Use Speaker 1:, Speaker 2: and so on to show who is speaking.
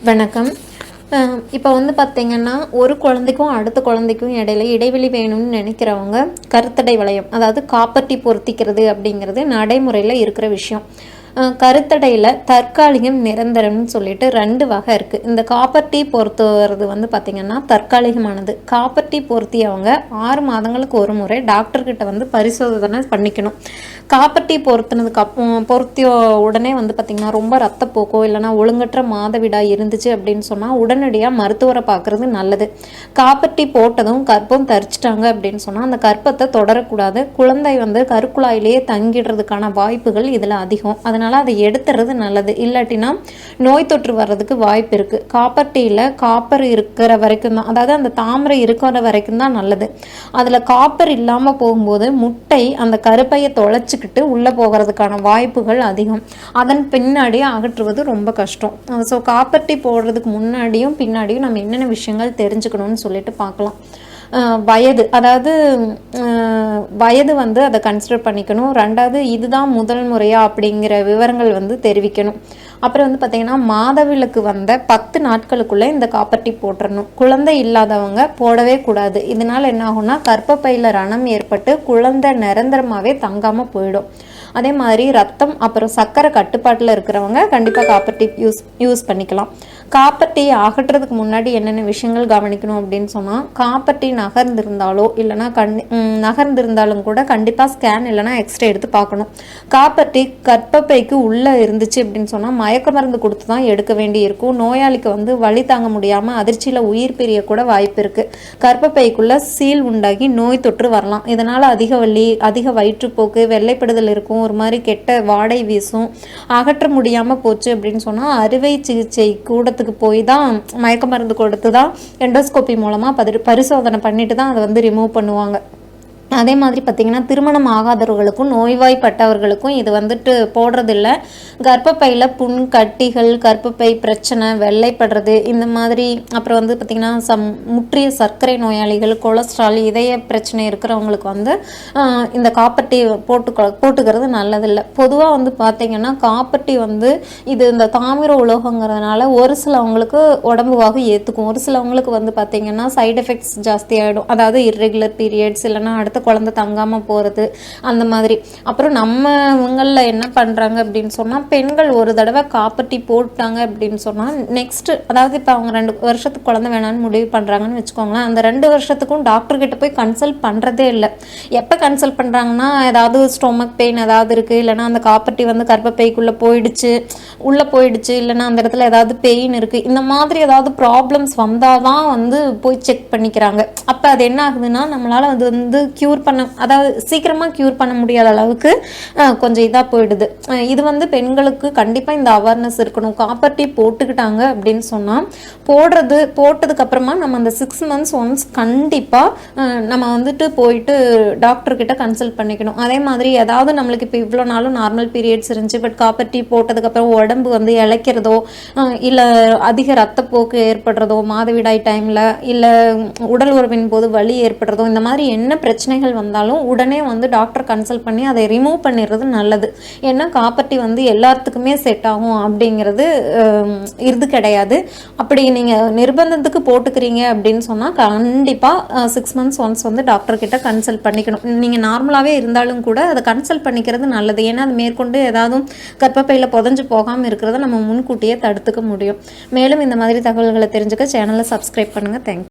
Speaker 1: வணக்கம். இப்போ வந்து பார்த்தீங்கன்னா ஒரு குழந்தைக்கும் அடுத்த குழந்தைக்கும் இடையில இடைவெளி வேணும்னு நினைக்கிறவங்க கருத்தடை வளையம் அதாவது காப்பர்ட்டி பொருத்திக்கிறது அப்படிங்கிறது நடைமுறையில் இருக்கிற விஷயம். கருத்தடையில் தற்காலிகம் நிரந்தரம்னு சொல்லிட்டு ரெண்டு வகை இருக்குது இந்த காப்பர் டீ பொறுத்துறது வந்து பார்த்திங்கன்னா தற்காலிகமானது. காப்பர் டீ பொருத்தியவங்க ஆறு மாதங்களுக்கு ஒரு முறை டாக்டர்கிட்ட வந்து பரிசோதனை பண்ணிக்கணும். காப்பர் டீ பொருத்தினதுக்கு அப்புறம் பொருத்திய உடனே வந்து பார்த்திங்கன்னா ரொம்ப ரத்தப்போக்கோ இல்லைனா ஒழுங்கற்ற மாதவிடாய் இருந்துச்சு அப்படின்னு சொன்னால் உடனடியாக மருத்துவரை பார்க்குறது நல்லது. காப்பர் டீ போட்டதும் கற்பம் தரிச்சிட்டாங்க அப்படின்னு சொன்னால் அந்த கற்பத்தை தொடரக்கூடாது. குழந்தை வந்து கருக்குழாயிலேயே தங்கிடுறதுக்கான வாய்ப்புகள் இதில் அதிகம். அதனால் அதை எடுத்துறது நல்லது. இல்லாட்டினா நோய் தொற்று வர்றதுக்கு வாய்ப்பு இருக்குது காப்பர் டீயில் காப்பர் இருக்கிற வரைக்கும் தான் அதாவது அந்த தாமரை இருக்கிற வரைக்கும் தான் நல்லது. அதில் காப்பர் இல்லாமல் போகும்போது முட்டை அந்த கருப்பையை தொலைச்சிக்கிட்டு உள்ளே போகிறதுக்கான வாய்ப்புகள் அதிகம். அதன் பின்னாடி அகற்றுவது ரொம்ப கஷ்டம். ஸோ காப்பர் டீ போடுறதுக்கு முன்னாடியும் பின்னாடியும் நம்ம என்னென்ன விஷயங்கள் தெரிஞ்சுக்கணும்னு சொல்லிட்டு பார்க்கலாம். வயது. அதாவது வயது வந்து அதை கன்சிடர் பண்ணிக்கணும். ரெண்டாவது இதுதான் முதல் முறையா அப்படிங்கிற விவரங்கள் வந்து தெரிவிக்கணும். அப்புறம் வந்து பார்த்திங்கன்னா மாதவிலக்கு வந்த பத்து நாட்களுக்குள்ளே இந்த காப்பர்ட்டி போட்டுறணும். குழந்தை இல்லாதவங்க போடவே கூடாது. இதனால் என்ன ஆகும்னா கர்ப்பப்பையில் ரணம் ஏற்பட்டு குழந்தை நிரந்தரமாகவே தங்காமல் போயிடும். அதே மாதிரி ரத்தம் அப்புறம் சர்க்கரை கட்டுப்பாட்டில் இருக்கிறவங்க கண்டிப்பாக காப்பர் டீ யூஸ் யூஸ் பண்ணிக்கலாம். காப்பர் டீ அகற்றுறதுக்கு முன்னாடி என்னென்ன விஷயங்கள் கவனிக்கணும் அப்படின்னு சொன்னால் காப்பர் டீ நகர்ந்திருந்தாலோ இல்லைனா கண் நகர்ந்திருந்தாலும் கூட கண்டிப்பாக ஸ்கேன் இல்லைனா எக்ஸ்ரே எடுத்து பார்க்கணும். காப்பர் டீ கற்பப்பைக்கு உள்ளே இருந்துச்சு அப்படின்னு சொன்னால் மயக்க மருந்து கொடுத்து தான் எடுக்க வேண்டி இருக்கும். நோயாளிக்கு வந்து வழி தாங்க முடியாமல் அதிர்ச்சியில் உயிர் பிரிய கூட வாய்ப்பு இருக்குது கற்பப்பைக்குள்ளே சீல் உண்டாகி நோய் தொற்று வரலாம். இதனால் அதிக வலி அதிக வயிற்றுப்போக்கு வெள்ளைப்படுதல் இருக்கும். ஒரு மாதிரி கெட்ட வாடை வீசும். அகற்ற முடியாமல் போச்சு அப்படின்னு சொன்னால் அறுவை சிகிச்சை கூடத்துக்கு போய் தான் மயக்க மருந்து கொடுத்து தான் எண்டோஸ்கோப்பி மூலமாக பரிசோதனை பண்ணிட்டு தான் அதை வந்து ரிமூவ் பண்ணுவாங்க. அதே மாதிரி பார்த்திங்கன்னா திருமணம் ஆகாதவர்களுக்கும் நோய்வாய்ப்பட்டவர்களுக்கும் இது வந்துட்டு போடுறதில்ல. கர்ப்பப்பையில் புண் கட்டிகள் கர்ப்பப்பை பிரச்சனை வெள்ளைப்படுறது இந்த மாதிரி அப்புறம் வந்து பார்த்திங்கன்னா சம் முற்றிய சர்க்கரை நோயாளிகள் கொலஸ்ட்ரால் இதய பிரச்சனை இருக்கிறவங்களுக்கு வந்து இந்த காப்பட்டி போட்டு போட்டுக்கிறது நல்லதில்லை. பொதுவாக வந்து பார்த்திங்கன்னா காப்பட்டி வந்து இது இந்த தாமிர உலோகங்கிறதுனால ஒரு சிலவங்களுக்கு உடம்பு வாகு ஏற்றுக்கும் ஒரு சிலவங்களுக்கு வந்து பார்த்திங்கன்னா சைடு எஃபெக்ட்ஸ் ஜாஸ்தி ஆகிடும் அதாவது இர்ரெகுலர் பீரியட்ஸ் இல்லைனா அடுத்த குழந்தை தங்காமல் போகிறது அந்த மாதிரி. அப்புறம் நம்ம இவங்களில் என்ன பண்ணுறாங்க அப்படின்னு சொன்னால் பெண்கள் ஒரு தடவை காப்பட்டி போட்டாங்க அப்படின்னு சொன்னால் நெக்ஸ்ட்டு அதாவது இப்போ அவங்க ரெண்டு வருஷத்துக்கு குழந்தை வேணாம்னு முடிவு பண்ணுறாங்கன்னு வச்சுக்கோங்களேன் அந்த ரெண்டு வருஷத்துக்கும் டாக்டர் கிட்ட போய் கன்சல்ட் பண்ணுறதே இல்லை. எப்போ கன்சல்ட் பண்ணுறாங்கன்னா ஏதாவது ஸ்டொமக் பெயின் ஏதாவது இருக்குது இல்லைன்னா அந்த காப்பட்டி வந்து கர்ப்பப்பைக்குள்ளே போயிடுச்சு உள்ளே போயிடுச்சு இல்லைன்னா அந்த இடத்துல ஏதாவது பெயின் இருக்குது இந்த மாதிரி ஏதாவது ப்ராப்ளம்ஸ் வந்தால் தான் வந்து போய் செக் பண்ணிக்கிறாங்க. அப்போ அது என்ன ஆகுதுன்னா நம்மளால் அது வந்து க்யூர் க்யூர் பண்ண அதாவது சீக்கிரமாக க்யூர் பண்ண முடியாத அளவுக்கு கொஞ்சம் இதாக போயிடுது. இது வந்து பெண்களுக்கு கண்டிப்பாக இந்த அவேர்னஸ் இருக்கணும். காப்பர் டீ போட்டுக்கிட்டாங்க அப்படின்னு சொன்னால் போடுறது போட்டதுக்கப்புறமா நம்ம அந்த சிக்ஸ் மந்த்ஸ் ஒன்ஸ் கண்டிப்பாக நம்ம வந்துட்டு போயிட்டு டாக்டர்கிட்ட கன்சல்ட் பண்ணிக்கணும். அதே மாதிரி ஏதாவது நம்மளுக்கு இப்போ இவ்வளோ நாளும் நார்மல் பீரியட்ஸ் இருந்துச்சு பட் காப்பர் டீ போட்டதுக்கப்புறம் உடம்பு வந்து இளைக்கிறதோ இல்லை அதிக ரத்தப்போக்கு ஏற்படுறதோ மாதவிடாய் டைமில் இல்லை உடல் உறவின் போது வலி ஏற்படுறதோ இந்த மாதிரி என்ன பிரச்சனை பிரச்சனைகள் வந்தாலும் உடனே வந்து டாக்டர் கன்சல்ட் பண்ணி அதை ரிமூவ் பண்ணிடுறது நல்லது. ஏன்னா காப்பர்ட்டி வந்து எல்லாத்துக்குமே செட் ஆகும் அப்படிங்கிறது இது கிடையாது. அப்படி நீங்கள் நிர்பந்தத்துக்கு போட்டுக்கிறீங்க அப்படின்னு சொன்னால் கண்டிப்பாக சிக்ஸ் மந்த்ஸ் ஒன்ஸ் வந்து டாக்டர் கிட்ட கன்சல்ட் பண்ணிக்கணும். நீங்கள் நார்மலாகவே இருந்தாலும் கூட அதை கன்சல்ட் பண்ணிக்கிறது நல்லது. ஏன்னா அது மேற்கொண்டு ஏதாவது கர்ப்பப்பையில் புதஞ்சு போகாமல் இருக்கிறத நம்ம முன்கூட்டியே தடுத்துக்க முடியும். மேலும் இந்த மாதிரி தகவல்களை தெரிஞ்சுக்க சேனலை சப்ஸ்கிரைப் பண்ணுங்கள் தேங்க்யூ